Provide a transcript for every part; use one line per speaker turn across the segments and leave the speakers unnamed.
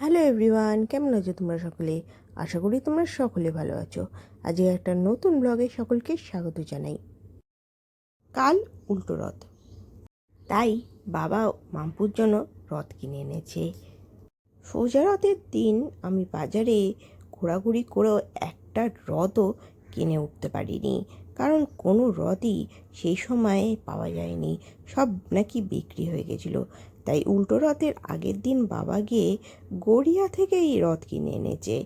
Hello everyone, কেমন আছো তোমরা সকলে? আশা করি তোমরা সকলে ভালো আছো। আজকে একটা নতুন ব্লগে সকলকে স্বাগত জানাই। কাল উল্টো রথ। তাই বাবা মামপুর জন্য রথ কিনে এনেছে। সোজা রথের দিন আমি বাজারে ঘোরাঘুরি করেও একটা রথও কিনে উঠতে পারিনি। কারণ কোনো রথই সেই সময়ে পাওয়া যায়নি। সব নাকি বিক্রি হয়ে গেছিল। তাই উল্টো রথের আগের দিন বাবা গিয়ে গড়িয়া থেকে এই রথ কিনে এনেছে।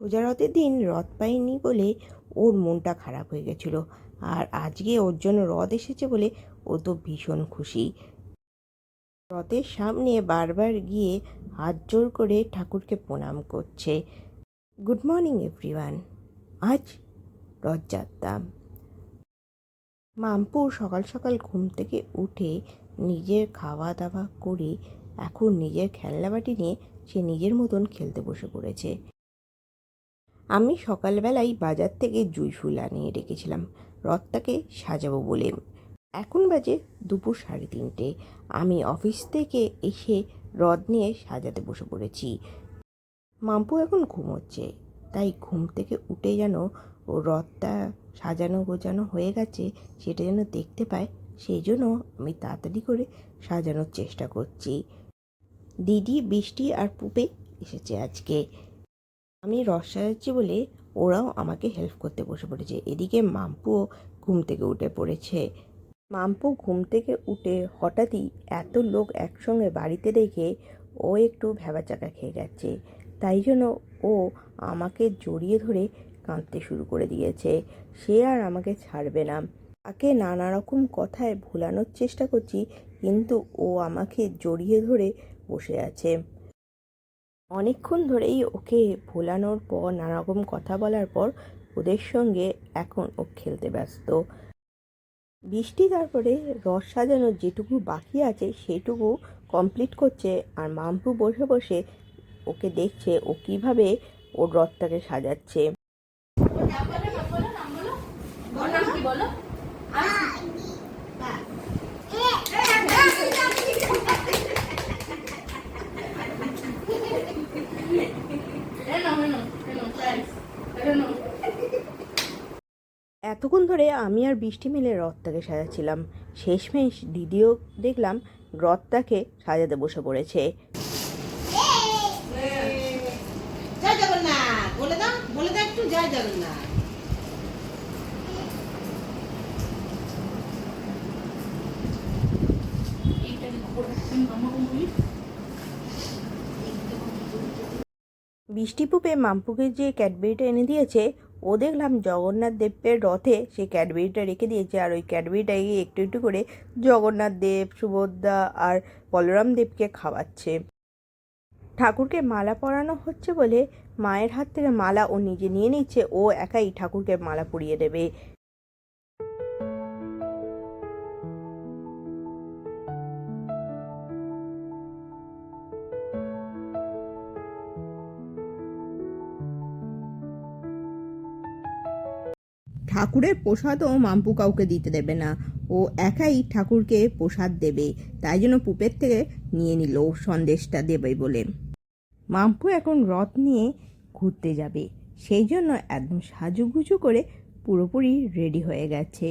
সোজা রথের দিন রথ পাইনি বলে ওর মনটা খারাপ হয়ে গেছিল আর আজকে ওর জন্য রথ এসেছে বলে ও তো ভীষণ খুশি। রথের সামনে বারবার গিয়ে হাত জোর করে ঠাকুরকে প্রণাম করছে। গুড মর্নিং এভরিওয়ান, আজ রথযাত্রা। মামপু সকাল সকাল ঘুম থেকে উঠে নিজের খাওয়া দাওয়া করে এখন নিজের খেলনাবাটি নিয়ে সে নিজের মতন খেলতে বসে পড়েছে। আমি সকালবেলায় বাজার থেকে জুই ফুল আনিয়ে রেখেছিলাম। রথটাকে সাজাবো বলে। এখন বাজে দুপুর সাড়ে তিনটে। আমি অফিস থেকে এসে রথ নিয়ে সাজাতে বসে পড়েছি। মাম্পু এখন ঘুমোচ্ছে, তাই ঘুম থেকে উঠে যেন ও রথটা সাজানো গোজানো হয়ে গেছে, সেটা যেন দেখতে পায় সেই জন্য আমি তাড়াতাড়ি করে সাজানোর চেষ্টা করছি। দিদি, বৃষ্টি আর পুপে এসেছে আজকে। আমি রস সাজাচ্ছি বলে ওরাও আমাকে হেল্প করতে বসে পড়েছে। এদিকে মাম্পুও ঘুম থেকে উঠে পড়েছে। মাম্পু ঘুম থেকে উঠে হঠাৎই এত লোক একসঙ্গে বাড়িতে দেখে ও একটু ভেবাচাকা খেয়ে গেছে তাই জন্য ও আমাকে জড়িয়ে ধরে কাঁদতে শুরু করে দিয়েছে। সে আর আমাকে ছাড়বে না। তাকে নানা রকম কথায় ভোলানোর চেষ্টা করছি, কিন্তু ও আমাকে জড়িয়ে ধরে বসে আছে। অনেকক্ষণ ধরেই ওকে ভোলানোর পর, নানা রকম কথা বলার পর ওদের সঙ্গে এখন ও খেলতে ব্যস্ত। বৃষ্টি তারপরে রস সাজানোর যেটুকু বাকি আছে সেটুকু কমপ্লিট করছে আর মাম্পু বসে বসে ওকে দেখছে ও কীভাবে ওর রথটাকে সাজাচ্ছে। এতক্ষণ ধরে আমি আর বৃষ্টি মিলে রথটাকে সাজাচ্ছিলাম। শেষমেশ দিদিও দেখলাম রথটাকে সাজাতে বসে পড়েছে। বৃষ্টি পুপে মাম্পুকে যে ক্যাডবেরিটা এনে দিয়েছে ও দেখলাম জগন্নাথ দেবের রথে সেই ক্যাডবেরিটা রেখে দিয়েছে আর ওই ক্যাডবেরিটা গিয়ে একটু একটু করে জগন্নাথ দেব, সুভদ্রা আর বলরাম দেবকে খাওয়াচ্ছে। ঠাকুরকে মালা পরানো হচ্ছে বলে মায়ের হাত থেকে মালা ও নিজে নিয়ে নিচ্ছে। ও একাই ঠাকুরকে মালা পরিয়ে দেবে। ঠাকুরের প্রসাদও মাম্পু কাউকে দিতে দেবে না। ও একাই ঠাকুরকে প্রসাদ দেবে, তাই জন্য পুপের থেকে নিয়ে নিল সন্দেশটা দেবে বলে। মাম্পু এখন রথ নিয়ে ঘুরতে যাবে, সেই জন্য একদম সাজুগুজু করে পুরোপুরি রেডি হয়ে গেছে।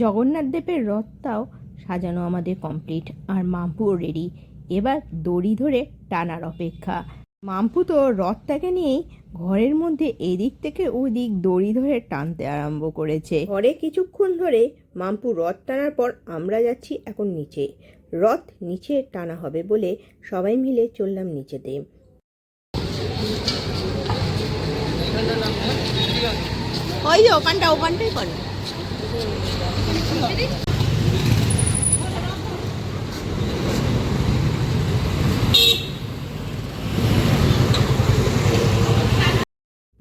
জগন্নাথ দেবের রথটাও সাজানো আমাদের কমপ্লিট, আর মাম্পুও রেডি। এবার দড়ি ধরে টানার অপেক্ষা। মাম্পু তো রথটাকে নিয়েই ঘরের মধ্যে এদিক থেকে ওদিক দড়ি ধরে টানতে আরম্ভ করেছে। ঘরে কিছুক্ষণ ধরে মাম্পু রথ টানার পর আমরা যাচ্ছি এখন নিচে। রথ নিচে টানা হবে বলে সবাই মিলে চললাম নিচেতে। ওই যে ওখানটা, ওখানটাই করো।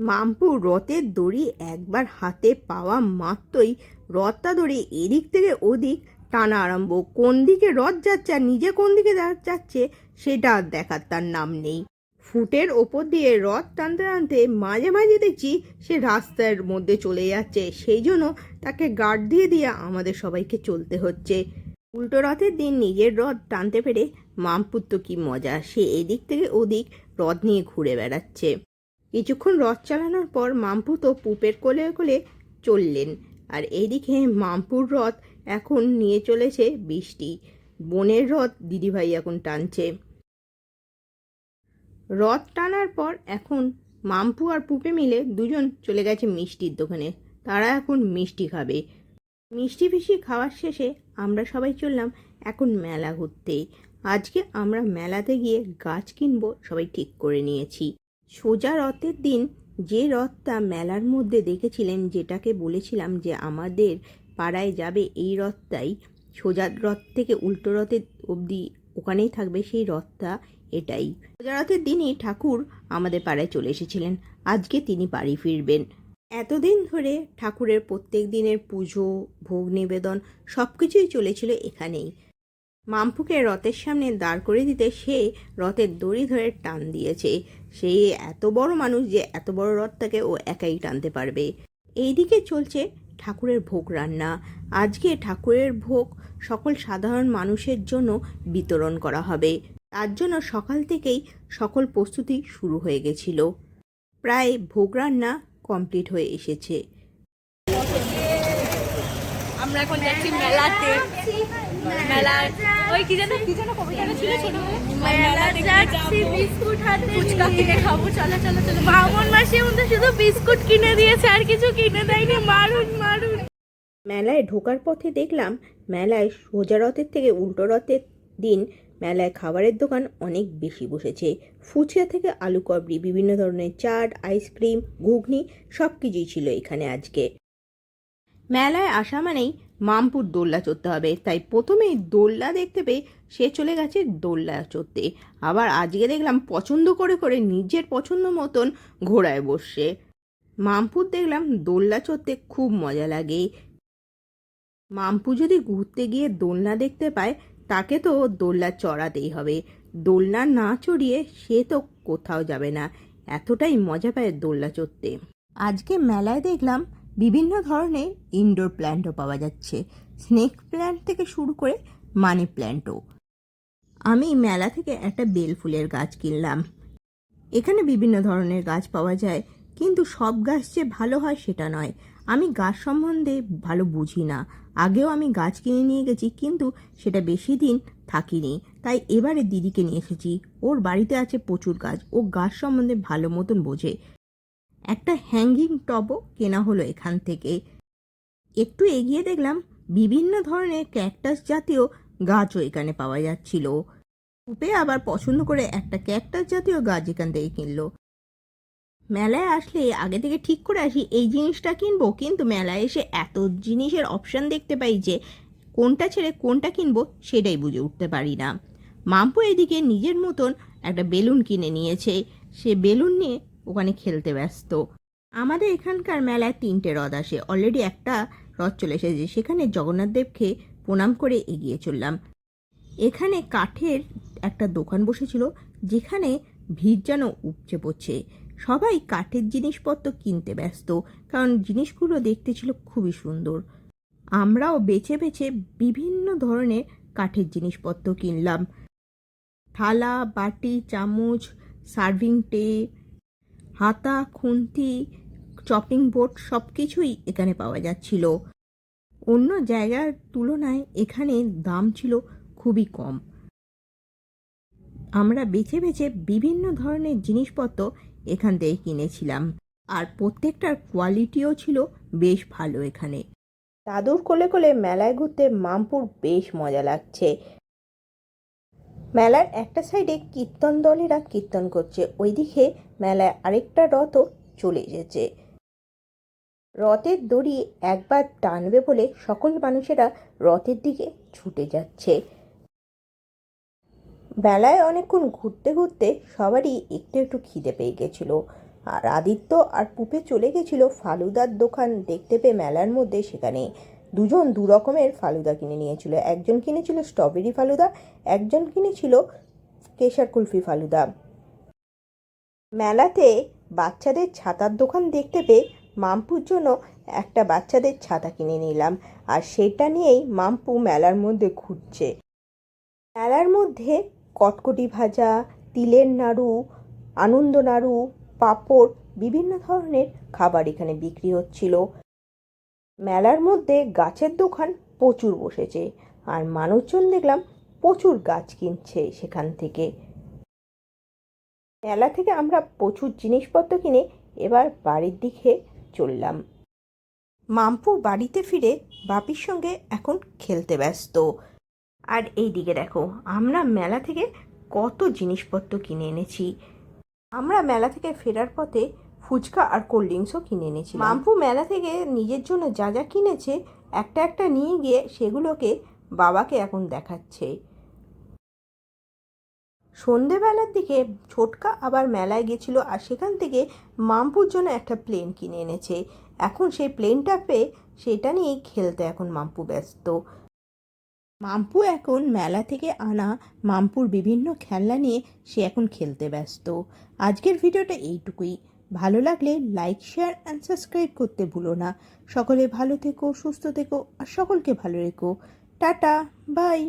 মাম্পু রথের দড়ি একবার হাতে পাওয়া মাত্রই রথটা ধরে এদিক থেকে ওদিক টানা আরম্ভ। কোন দিকে রথ যাচ্ছে আর নিজে কোন দিকে যাচ্ছে সেটা আর দেখার তার নাম নেই। ফুটের ওপর দিয়ে রথ টানতে টানতে মাঝে মাঝে দেখছি সে রাস্তার মধ্যে চলে যাচ্ছে। সেই জন্য তাকে গার্ড দিয়ে দিয়ে আমাদের সবাইকে চলতে হচ্ছে। উল্টো রথের দিন নিজের রথ টানতে পেরে মামপুর তো কি মজা। সে এদিক থেকে ওদিক রথ নিয়ে ঘুরে বেড়াচ্ছে। কিছুক্ষণ রথ চালানোর পর মাম্পু তো পুপের কোলে কোলে চললেন। আর এইদিকে মাম্পুর রথ এখন নিয়ে চলেছে বৃষ্টি। বনের রথ দিদিভাই এখন টানছে। রথ টানার পর এখন মাম্পু আর পুপে মিলে দুজন চলে গেছে মিষ্টির দোকানে। তারা এখন মিষ্টি খাবে। মিষ্টি ফিষ্টি খাওয়ার শেষে আমরা সবাই চললাম এখন মেলা ঘুরতে। আজকে আমরা মেলাতে গিয়ে গাছ কিনবো সবাই ঠিক করে নিয়েছি। সোজা রথের দিন যে রথটা মেলার মধ্যে দেখেছিলেন, যেটাকে বলেছিলাম যে আমাদের পাড়ায় যাবে, এই রথটাই সোজা রথ থেকে উল্টো রথের অবধি ওখানেই থাকবে, সেই রথটা এটাই। সোজা রথের দিনই ঠাকুর আমাদের পাড়ায় চলে এসেছিলেন। আজকে তিনি বাড়ি ফিরবেন। এতদিন ধরে ঠাকুরের প্রত্যেক দিনের পুজো, ভোগ নিবেদন সব কিছুই চলেছিল এখানেই। মামপুকে রথের সামনে দাঁড় করে দিতে সে রথের দড়ি ধরে টান দিয়েছে। সে এত বড় মানুষ যে এত বড় রথটাকে ও একাই টানতে পারবে। এইদিকে চলছে ঠাকুরের ভোগ রান্না। আজকে ঠাকুরের ভোগ সকল সাধারণ মানুষের জন্য বিতরণ করা হবে। তার জন্য সকাল থেকেই সকল প্রস্তুতি শুরু হয়ে গেছিল। প্রায় ভোগ রান্না কমপ্লিট হয়ে এসেছে।
আমরা এখন যাচ্ছি মেলাতে। মেলার ওই কি যেন কি যেন কবিতাটা ছিল ছোটবেলায়? মেলাতে যাচ্ছি বিস্কুট হাতে ফুচকা কিনে খাব চলো চলো চলো। বামন মাসি আমাদের শুধু বিস্কুট কিনে দিয়েছে আর কিছু কিনে দেয়নি। মারুন মারুন।
মেলায় ঢোকার পথে দেখলাম মেলায় সোজা রথের থেকে উল্টো রথের দিন মেলায় খাবারের দোকান অনেক বেশি বসেছে। ফুচকা থেকে আলু কবরি বিভিন্ন ধরনের চাট আইসক্রিম ঘুগনি সব কিছুই ছিল এখানে আজকে। মেলায় আসা মানেই মামপুর দোল্লা চড়তে হবে। তাই প্রথমেই দোল্লা দেখতে পেয়ে সে চলে গেছে দোল্লা চড়তে। আবার আজকে দেখলাম পছন্দ করে করে নিজের পছন্দ মতন ঘোড়ায় বসছে। মামপুর দেখলাম দোল্লা চড়তে খুব মজা লাগে। মাম্পু যদি ঘুরতে গিয়ে দোলনা দেখতে পায়, তাকে তো দোলনা চড়াতেই হবে। দোলনা না চড়িয়ে সে তো কোথাও যাবে না। এতটাই মজা পায় দোলনা চড়তে। আজকে মেলায় দেখলাম বিভিন্ন ধরনের ইনডোর প্ল্যান্টও পাওয়া যাচ্ছে। স্নেক প্ল্যান্ট থেকে শুরু করে মানি প্ল্যান্টও আমি মেলা থেকে একটা বেল ফুলের গাছ কিনলাম। এখানে বিভিন্ন ধরনের গাছ পাওয়া যায়, কিন্তু সব গাছ যে ভালো হয় সেটা নয়। আমি গাছ সম্বন্ধে ভালো বুঝি না। আগেও আমি গাছ কিনে নিয়ে গেছি, কিন্তু সেটা বেশি দিন থাকিনি। তাই এবারে দিদিকে নিয়ে এসেছি। ওর বাড়িতে আছে প্রচুর গাছ। ও গাছ সম্বন্ধে ভালো মতন বোঝে। একটা হ্যাঙ্গিং টবও কেনা হলো এখান থেকে। একটু এগিয়ে দেখলাম বিভিন্ন ধরনের ক্যাকটাস জাতীয় গাছও এখানে পাওয়া যাচ্ছিল। উপে আবার পছন্দ করে একটা ক্যাকটাস জাতীয় গাছ এখান থেকে কিনলো। মেলায় আসলে আগে থেকে ঠিক করে আসি, এই জিনিসটা কিনবো, কিন্তু মেলায় এসে এত জিনিসের অপশান দেখতে পাই যে কোনটা ছেড়ে কোনটা কিনবো সেটাই বুঝে উঠতে পারি না। মাম্পু এদিকে নিজের মতন একটা বেলুন কিনে নিয়েছে। সে বেলুন নিয়ে ওখানে খেলতে ব্যস্ত। আমাদের এখানকার মেলায় তিনটে হ্রদ আসে। অলরেডি একটা হ্রদ চলে এসেছে। সেখানে জগন্নাথ দেবকে প্রণাম করে এগিয়ে চললাম। এখানে কাঠের একটা দোকান বসেছিল, যেখানে ভিড় যেন উপচে পড়ছে। সবাই কাঠের জিনিসপত্র কিনতে ব্যস্ত, কারণ জিনিসগুলো দেখতে ছিল খুবই সুন্দর। আমরাও বেছে বেছে বিভিন্ন ধরনের কাঠের জিনিসপত্র কিনলাম। থালা, বাটি, চামচ, সার্ভিং টে হাতা, খুন্তি চপিং বোর্ড সব কিছুই এখানে পাওয়া যাচ্ছিল। অন্য জায়গার তুলনায় এখানে দাম ছিল খুবই কম। আমরা বেছে বেছে বিভিন্ন ধরনের জিনিসপত্র এখান থেকে কিনেছিলাম, আর প্রত্যেকটার কোয়ালিটিও ছিল বেশ ভালো এখানে। দাদুর কোলে কোলে মেলায় ঘুরতে মামপুর বেশ মজা লাগছে। মেলার একটা সাইডে কীর্তন দলেরা কীর্তন করছে, ওইদিকে মেলায় আরেকটা রথও চলে এসেছে। রথের দড়ি একবার টানবে বলে সকল মানুষেরা রথের দিকে ছুটে যাচ্ছে। বেলায় অনেকক্ষণ ঘুরতে ঘুরতে সবারই একটু একটু খিদে পেয়ে গেছিল। আর আদিত্য আর পুপে চলে গেছিল ফালুদার দোকান দেখতে পেয়ে মেলার মধ্যে সেখানে। দুজন দু রকমের ফালুদা কিনে নিয়েছিল। একজন কিনেছিল স্ট্রবেরি ফালুদা, একজন কিনেছিল কেশার কুলফি ফালুদা। মেলাতে বাচ্চাদের ছাতার দোকান দেখতে পেয়ে মাম্পুর জন্য একটা বাচ্চাদের ছাতা কিনে নিলাম। আর সেটা নিয়েই মাম্পু মেলার মধ্যে ঘুরছে। মেলার মধ্যে কটকটি ভাজা, তিলের নাড়ু, আনন্দ নাড়ু, পাঁপড়, বিভিন্ন ধরনের খাবার এখানে বিক্রি হচ্ছিল। মেলার মধ্যে গাছের দোকান প্রচুর বসেছে। আর মানুষজন দেখলাম প্রচুর গাছ কিনছে সেখান থেকে। মেলা থেকে আমরা প্রচুর জিনিসপত্র কিনে এবার বাড়ির দিকে চললাম। মাম্পু বাড়িতে ফিরে বাপির সঙ্গে এখন খেলতে ব্যস্ত। আর এই দিকে দেখো, আমরা মেলা থেকে কত জিনিসপত্র কিনে এনেছি। আমরা মেলা থেকে ফেরার পথে ফুচকা আর কোল্ড ড্রিঙ্কসও কিনে এনেছি মাম্পু মেলা থেকে নিজের জন্য যা যা কিনেছে, একটা একটা নিয়ে গিয়ে সেগুলোকে বাবাকে এখন দেখাচ্ছে। সন্ধেবেলার দিকে ছোটকা আবার মেলায় গেছিল আর সেখান থেকে মাম্পুর জন্য একটা প্লেন কিনে এনেছে। এখন সেই প্লেনটা পেয়ে সেটা নিয়েই খেলতে এখন মাম্পু ব্যস্ত। মাম্পু এখন মেলা থেকে আনা মাম্পুর বিভিন্ন খেলনা নিয়ে সে এখন খেলতে ব্যস্ত। আজকের ভিডিওটা এইটুকুই। ভালো লাগলে লাইক শেয়ার অ্যান্ড সাবস্ক্রাইব করতে ভুলো না। সকলে ভালো থেকো, সুস্থ থেকো আর সকলকে ভালো রেখো। Tata bye